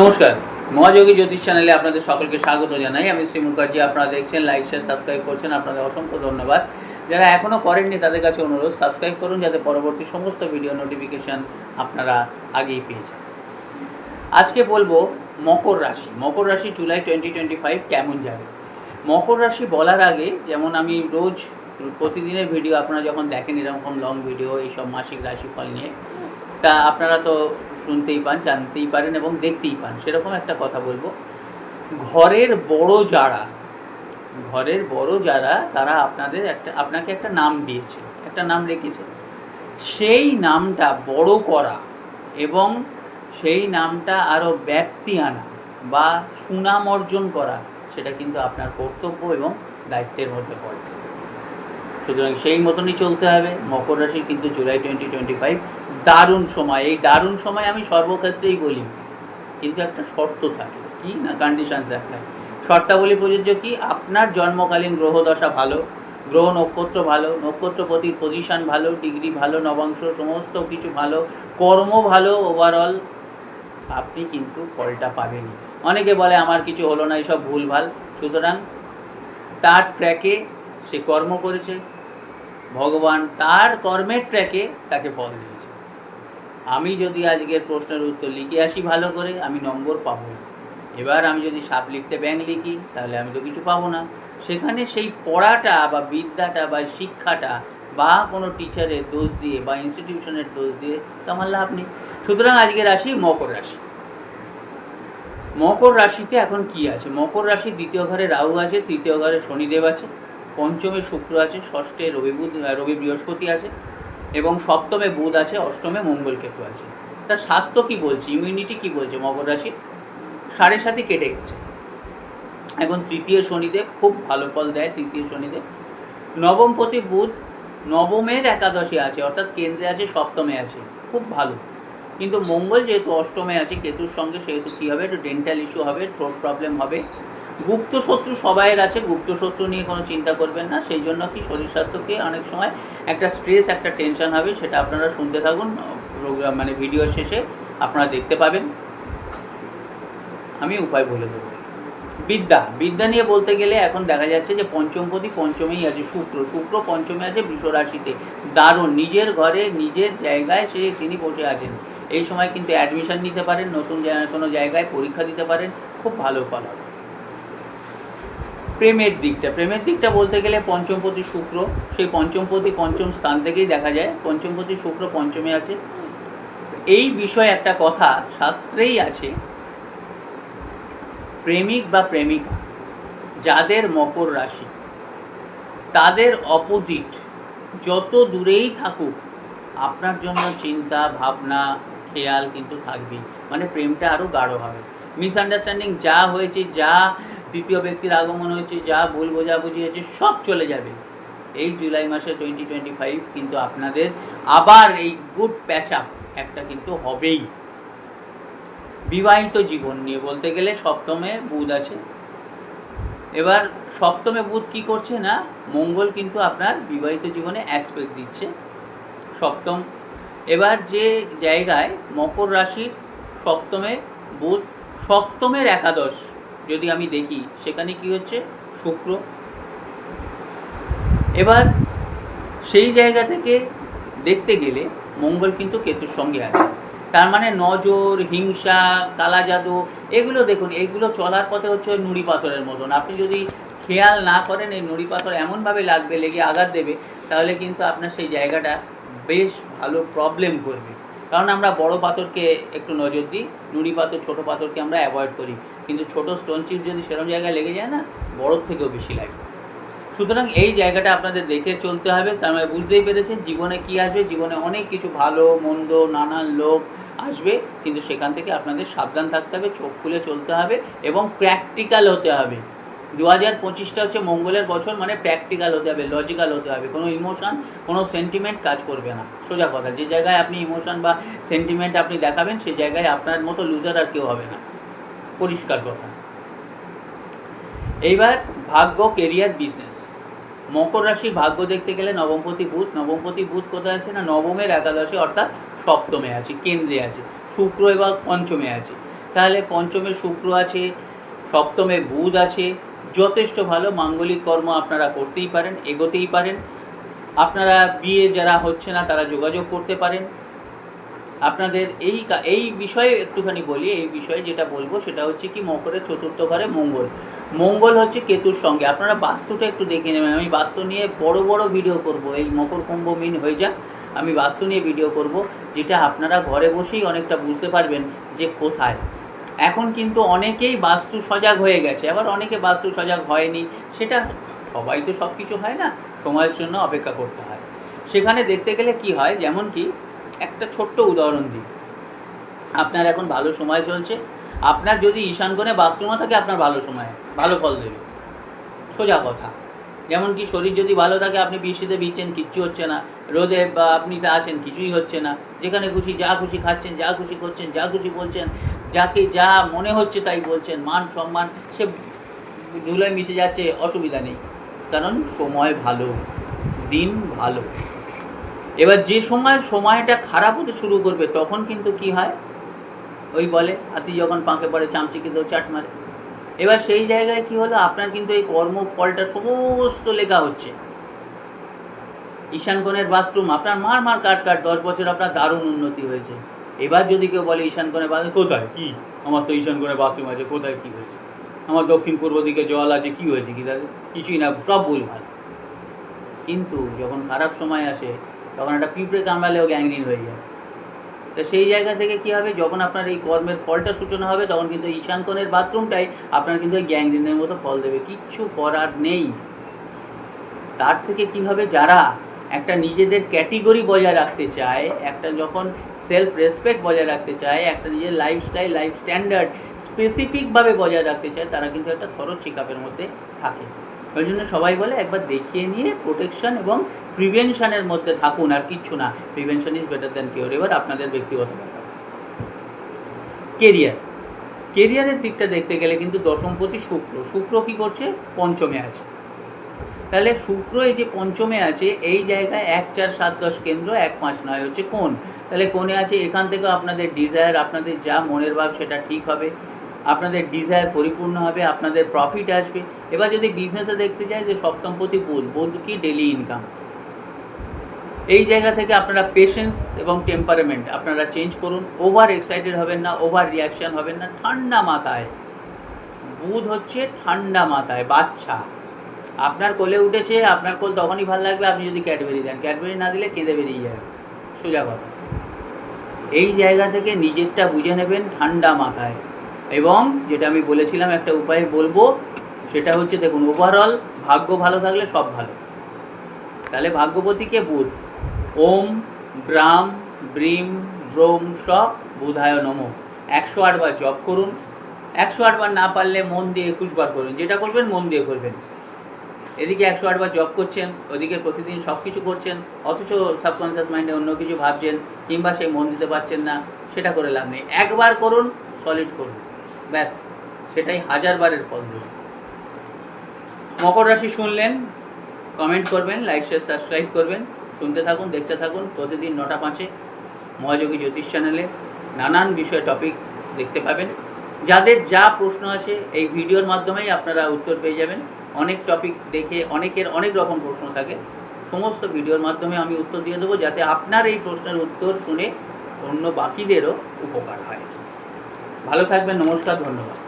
নমস্কার। মহাযোগী জ্যোতিষ চ্যানেলে আপনাদের সকলকে স্বাগত জানাই। আমি শ্রী মুখার্জি, আপনারা দেখছেন লাইক শেয়ার সাবস্ক্রাইব করছেন, আপনাদের অসংখ্য ধন্যবাদ। যারা এখনও করেননি তাদের কাছে অনুরোধ সাবস্ক্রাইব করুন যাতে পরবর্তী সমস্ত ভিডিও নোটিফিকেশান আপনারা আগেই পেয়ে যান। আজকে বলব মকর রাশি। মকর রাশি জুলাই টোয়েন্টি টোয়েন্টি ফাইভ কেমন যাবে? মকর রাশি বলার আগে যেমন আমি রোজ প্রতিদিনের ভিডিও আপনারা যখন দেখেন, এরকম লং ভিডিও এইসব মাসিক রাশিফল নিয়ে, তা আপনারা তো শুনতেই পান, জানতেই পারেন এবং দেখতেই পান। সেরকম একটা কথা বলব। ঘরের বড় যারা, ঘরের বড় যারা, তারা আপনাদের একটা, আপনাকে একটা নাম দিয়েছে, একটা নাম রেখেছে। সেই নামটা বড় করা এবং সেই নামটা আরও ব্যক্তি আনা বা সুনাম অর্জন করা, সেটা কিন্তু আপনার কর্তব্য এবং দায়িত্বের মধ্যে পড়ে। সুতরাং সেই মতনই চলতে হবে। মকর রাশি কিন্তু জুলাই টোয়েন্টি টোয়েন্টি ফাইভ দারুণ সময়, এই দারুণ সময় আমি সর্বক্ষেত্রেই বলি। কিন্তু একটা শর্ত থাকে। কি না কন্ডিশন থাকে শর্তাবলী প্রযোজ্য কি? আপনার জন্মকালীন গ্রহদশা ভালো, গ্রহ নক্ষত্র ভালো, নক্ষত্রপতির পজিশন ভালো ডিগ্রি ভালো নবাংশ সমস্ত কিছু ভালো, কর্ম ভালো ওভারঅল আপনি কিন্তু ফলটা পাবেনই। অনেকে বলে, আমার কিছু হলো না, এসব ভুলভাল। সুতরাং তার ট্র্যাকে সে কর্ম করেছে, ভগবান তার কর্মের ট্র্যাকে তাকে ফল দিয়েছে। আমি যদি আজকের প্রশ্নের উত্তর লিখে আসি ভালো করে, আমি নম্বর পাবো এবার আমি যদি সাপ লিখতে ব্যাংক লিখি, তাহলে আমি তো কিছু পাবো না। সেখানে সেই পড়াটা বা বিদ্যাটা বা শিক্ষাটা বা কোনো টিচারের দোষ দিয়ে বা ইনস্টিটিউশনের দোষ দিয়ে তো আমার লাভ নেই। সুতরাং আজকে রাশি মকর রাশি। মকর রাশিতে এখন কি আছে? মকর রাশি দ্বিতীয় ঘরে রাহু আছে, তৃতীয় ঘরে শনিদেব আছে, পঞ্চমে শুক্র আছে, ষষ্ঠে রবি রবি বৃহস্পতি আছে এবং সপ্তমে বুধ আছে, অষ্টমে মঙ্গল কেতু আছে। তার স্বাস্থ্য কি বলছে? ইমিউনিটি কি বলছে? মকর রাশি? সাড়ে সাথে কেটে গেছে। এখন তৃতীয় শনিদেব খুব ভালো ফল দেয়, তৃতীয় শনিদেব নবমপতি বুধ নবমের একাদশী আছে, অর্থাৎ কেন্দ্রে আছে, সপ্তমে আছে। খুব ভালো। কিন্তু মঙ্গল যেহেতু অষ্টমে আছে, কেতুর সঙ্গে সেহেতু কী হবে? একটু ডেন্টাল ইস্যু হবে থ্রোট প্রবলেম হবে। গুপ্ত শত্রু সবাইয়ের আছে গুপ্ত শত্রু নিয়ে কোনো চিন্তা করবেন না। সেই জন্য কি শরীর স্বাস্থ্যকে অনেক সময় একটা স্ট্রেস একটা টেনশন হবে, সেটা আপনারা শুনতে থাকুন। প্রোগ্রাম মানে ভিডিও শেষে আপনারা দেখতে পাবেন। আমি উপায় বলে দেবো। বিদ্যা বিদ্যা নিয়ে বলতে গেলে এখন দেখা যাচ্ছে যে পঞ্চমপতি পঞ্চমেই আছে শুক্র। শুক্র পঞ্চমে আছে রাশিতে। দারুণ, নিজের ঘরে, নিজের জায়গায় সে তিনি বসে আছেন। এই সময় কিন্তু অ্যাডমিশন নিতে পারেন, নতুন কোনো জায়গায় পরীক্ষা দিতে পারেন। খুব ভালো ফল হবে প্রেমের দিকটা। প্রেমের দিকটা বলতে গেলে পঞ্চমপতি শুক্র। সেই পঞ্চমপতি পঞ্চম স্থান থেকেই দেখা যায়। পঞ্চমপতি শুক্র পঞ্চমে আছে। এই বিষয়ে একটা কথা শাস্ত্রেই আছে। প্রেমিক বা প্রেমিকা, যাদের মকর রাশি, তাদের অপোজিট যত দূরেই থাকুক, আপনার জন্য চিন্তা, ভাবনা, খেয়াল কিন্তু থাকবেই। মানে প্রেমটা আরও গাঢ় হবে। মিসআন্ডারস্ট্যান্ডিং যা হয়েছে, যা তৃতীয় ব্যক্তির আগমন হয়েছে, যা ভুল বোঝাবুঝি হয়েছে, সব চলে যাবে। এই জুলাই মাসে টোয়েন্টি টোয়েন্টি ফাইভ কিন্তু আপনাদের আবার এই গুড প্যাচ আপ একটা কিন্তু হবেই। বিবাহিত জীবন নিয়ে বলতে গেলে সপ্তমে বুধ আছে। এবার সপ্তমে বুধ কি করছে না, মঙ্গল কিন্তু আপনার বিবাহিত জীবনে অ্যাসপেক্ট দিচ্ছে। সপ্তম, এবার যে জায়গায় মকর রাশির সপ্তমে বুধ, সপ্তমের একাদশ। যদি আমি দেখি, সেখানে কি হচ্ছে? শুক্র। এবার সেই জায়গা থেকে দেখতে গেলে মঙ্গল কিন্তু কেতুর সঙ্গে আছে। তার মানে নজর, হিংসা কালা জাদু এগুলো দেখুন, এগুলো চলার পথে হচ্ছে ওই নুড়ি পাথরের মতন। আপনি যদি খেয়াল না করেন, এই নুড়ি পাথর এমনভাবে লাগবে, লেগে আঘাত দেবে, তাহলে কিন্তু আপনার সেই জায়গাটা বেশ ভালো প্রবলেম করবে। কারণ আমরা বড় পাথরকে একটু নজর দিই, নুড়ি পাথর, ছোটো পাথরকে আমরা অ্যাভয়েড করি। কিন্তু ছোটো স্টোন চিপ যদি সেরকম জায়গায় লেগে যায় না, বড়োর থেকেও বেশি লাগে। সুতরাং এই জায়গাটা আপনাদের দেখে চলতে হবে। তার মানে বুঝতেই পেরেছেন, জীবনে কি আসবে? জীবনে অনেক কিছু ভালো, মন্দ, নানান লোক আসবে, কিন্তু সেখান থেকে আপনাদের সাবধান থাকতে হবে, চোখ খুলে চলতে হবে এবং প্র্যাকটিক্যাল হতে হবে। দু হাজার পঁচিশটা হচ্ছে মঙ্গলের বছর মানে প্র্যাকটিক্যাল হতে হবে লজিক্যাল হতে হবে। কোনো ইমোশন কোনো সেন্টিমেন্ট কাজ করবে না। সোজা কথা, যে জায়গায় আপনি ইমোশন বা সেন্টিমেন্ট আপনি দেখাবেন সেই জায়গায় আপনার মতো লুজার আর কেউ হবে না। পরিষ্কার কথা। এইবার ভাগ্য কেরিয়ার বিজনেস মকর রাশির ভাগ্য দেখতে গেলে নবমপতি বুধ নবমপতি বুধ কোথায় আছে না? নবমের একাদশে, অর্থাৎ সপ্তমে আছে, কেন্দ্রে আছে। শুক্র এবার পঞ্চমে আছে। তাহলে পঞ্চমে শুক্র আছে, সপ্তমে বুধ আছে যথেষ্ট ভালো মাঙ্গলিক কর্ম আপনারা করতেই পারেন, এগোতেই পারেন। আপনারা বিয়ে যারা হচ্ছে না, তারা যোগাযোগ করতে পারেন। আপনাদের এই এই বিষয়ে একটুখানি বলি, এই বিষয়ে যেটা বলব সেটা হচ্ছে কি, মকরের চতুর্থ ঘরে মঙ্গল। মঙ্গল হচ্ছে কেতুর সঙ্গে। আপনারা বাস্তুটা একটু দেখে নেবেন। আমি বাস্তু নিয়ে বড় বড় ভিডিও করব। এই মকর কুম্ভ মিন হয়ে যাক, আমি বাস্তু নিয়ে ভিডিও করব, যেটা আপনারা ঘরে বসেই অনেকটা বুঝতে পারবেন যে কোথায়। এখন কিন্তু অনেকেই বাস্তু সজাগ হয়ে গেছে, আবার অনেকে বাস্তু সজাগ হয়নি, সেটা সবাই তো সব কিছু হয় না, সময়ের জন্য অপেক্ষা করতে হয়। সেখানে দেখতে গেলে কি হয়, যেমন কি, একটা ছোট্ট উদাহরণ দিই। আপনার এখন ভালো সময় চলছে, আপনার যদি ঈশান কোণে বাথরুমও থাকে, আপনার ভালো সময়, ভালো ফল দেবে। সোজা কথা। যেমন কি, শরীর যদি ভালো থাকে, আপনি বৃষ্টিতে ভিজছেন, কিচ্ছু হচ্ছে না, রোদে বা আপনি আছেন, কিছুই হচ্ছে না, যেখানে খুশি যা খুশি খাচ্ছেন, যা খুশি করছেন, যা খুশি বলছেন যাকে যা মনে হচ্ছে তাই বলছেন। মান, সম্মান, সে ধুলোয় মিশে যাচ্ছে, অসুবিধা নেই। কারণ সময় ভালো, দিন ভালো। এবার যে সময়, সময়টা খারাপ হতে শুরু করবে, তখন কিন্তু কি হয়? ওই বলে, হাতি যখন পাঁকে পড়ে চামচি কিন্তু চাট মারে। এবার সেই জায়গায় কি হলো? আপনার কিন্তু এই কর্মফলটা সমস্ত লেখা হচ্ছে। ঈশান কোণের বাথরুম আপনার মার মার কাট কাট, দশ বছর আপনার দারুণ উন্নতি হয়েছে। এবার যদি কেউ বলে ঈশান কোণের বাথরুম কোথায়? কি? আমার তো ঈশান কোণের বাথরুম আছে, কোথায় কি হয়েছে? আমার দক্ষিণ পূর্ব দিকে জল আছে, কি হয়েছে কি? তাদের কিছুই না, সব ভুলভাল কিন্তু যখন খারাপ সময় আসে, তখন একটা পিঁপড়ে কামড়ালেও গ্যাংরিন হয়ে যায়। তো সেই জায়গা থেকে কি হবে? যখন আপনার এই কর্মের ফলটা সূচনা হবে, তখন কিন্তু ঈশান কোণের বাথরুমটাই আপনার কিন্তু ওই গ্যাংরিনের মতো ফল দেবে। কিচ্ছু করার নেই। তার থেকে কি হবে? যারা একটা নিজেদের ক্যাটেগরি বজায় রাখতে চায়, একটা যখন সেলফ রেসপেক্ট বজায় রাখতে চায়, একটা নিজের লাইফস্টাইল লাইফ স্ট্যান্ডার্ড স্পেসিফিকভাবে বজায় রাখতে চায়, তারা কিন্তু একটা থরো চেক মধ্যে থাকে। ওই জন্য সবাই বলে একবার দেখিয়ে নিয়ে প্রোটেকশন এবং প্রিভেনশনের মধ্যে থাকুন আর কিচ্ছু না। Prevention is better than cure এবার আপনাদের ব্যক্তিগত ব্যাপার। কেরিয়ার কেরিয়ারের দিকটা দেখতে গেলে কিন্তু দশমপতি শুক্র। শুক্র কি করছে? পঞ্চমে আছে। তাহলে শুক্র এই যে পঞ্চমে আছে, এই জায়গায় এক চার সাত দশ কেন্দ্র, এক পাঁচ নয় হচ্ছে কোন তাহলে কোণে আছে, এখান থেকে আপনাদের ডিজায়ার আপনাদের যা মনের ভাব সেটা ঠিক হবে। আপনাদের ডিজায়ার পরিপূর্ণ হবে, আপনাদের প্রফিট আসবে। এবার যদি বিজনেসে দেখতে যাই যে সপ্তমপতি বুধ বুধ কি ডেলি ইনকাম এই জায়গা থেকে আপনারা পেশেন্স এবং টেম্পারমেন্ট আপনারা চেঞ্জ করুন। ওভার এক্সাইটেড হবেন না ওভার রিয়াকশন হবেন না, ঠান্ডা মাথায়। বুধ হচ্ছে ঠান্ডা মাথায়, বাচ্চা। আপনার কোলে উঠেছে, আপনার কোল তখনই ভালো লাগবে, আপনি যদি ক্যাডবেরি দেন। ক্যাডবেরি না দিলে কেঁদে বেরিয়ে যাবে সোজা কথা। এই জায়গা থেকে নিজেরটা বুঝে নেবেন ঠান্ডা মাথায়। এবং যেটা আমি বলেছিলাম একটা উপায় বলব, সেটা হচ্ছে দেখুন ওভারঅল ভাগ্য ভালো থাকলে সব ভালো। তাহলে ভাগ্যবতীকে বুধ? ওম ব্রাম ব্রিম, ব্রোম, সব বুধায় নম। একশো আটবার জপ করুন। একশো আটবার না পারলে মন দিয়ে একুশ বার করুন। যেটা করবেন, মন দিয়ে করবেন। এদিকে একশো আটবার জব করছেন, ওদিকে প্রতিদিন সব কিছু করছেন, অথচ সাবকনসিয়াস মাইন্ডে অন্য কিছু ভাবছেন, কিংবা সেই মন দিতে পারছেন না, সেটা করে লাভ নেই। একবার করুন সলিড করুন। ব্যাস, সেটাই হাজার বারের ফল মকর রাশি শুনলেন কমেন্ট করবেন লাইক শেয়ার সাবস্ক্রাইব করবেন, শুনতে থাকুন, দেখতে থাকুন, প্রতিদিন নটা পাঁচে মহাযোগী জ্যোতিষ চ্যানেলে নানান বিষয়ে টপিক দেখতে পাবেন। যাদের যা প্রশ্ন আছে, এই ভিডিওর মাধ্যমেই আপনারা উত্তর পেয়ে যাবেন। অনেক টপিক দেখে অনেকের অনেক রকম প্রশ্ন থাকে। সমস্ত ভিডিওর মাধ্যমে আমি উত্তর দিয়ে দেবো যাতে আপনার এই প্রশ্নের উত্তর শুনে অন্য বাকিদেরও উপকার হয়। ভালো থাকবেন, নমস্কার, ধন্যবাদ।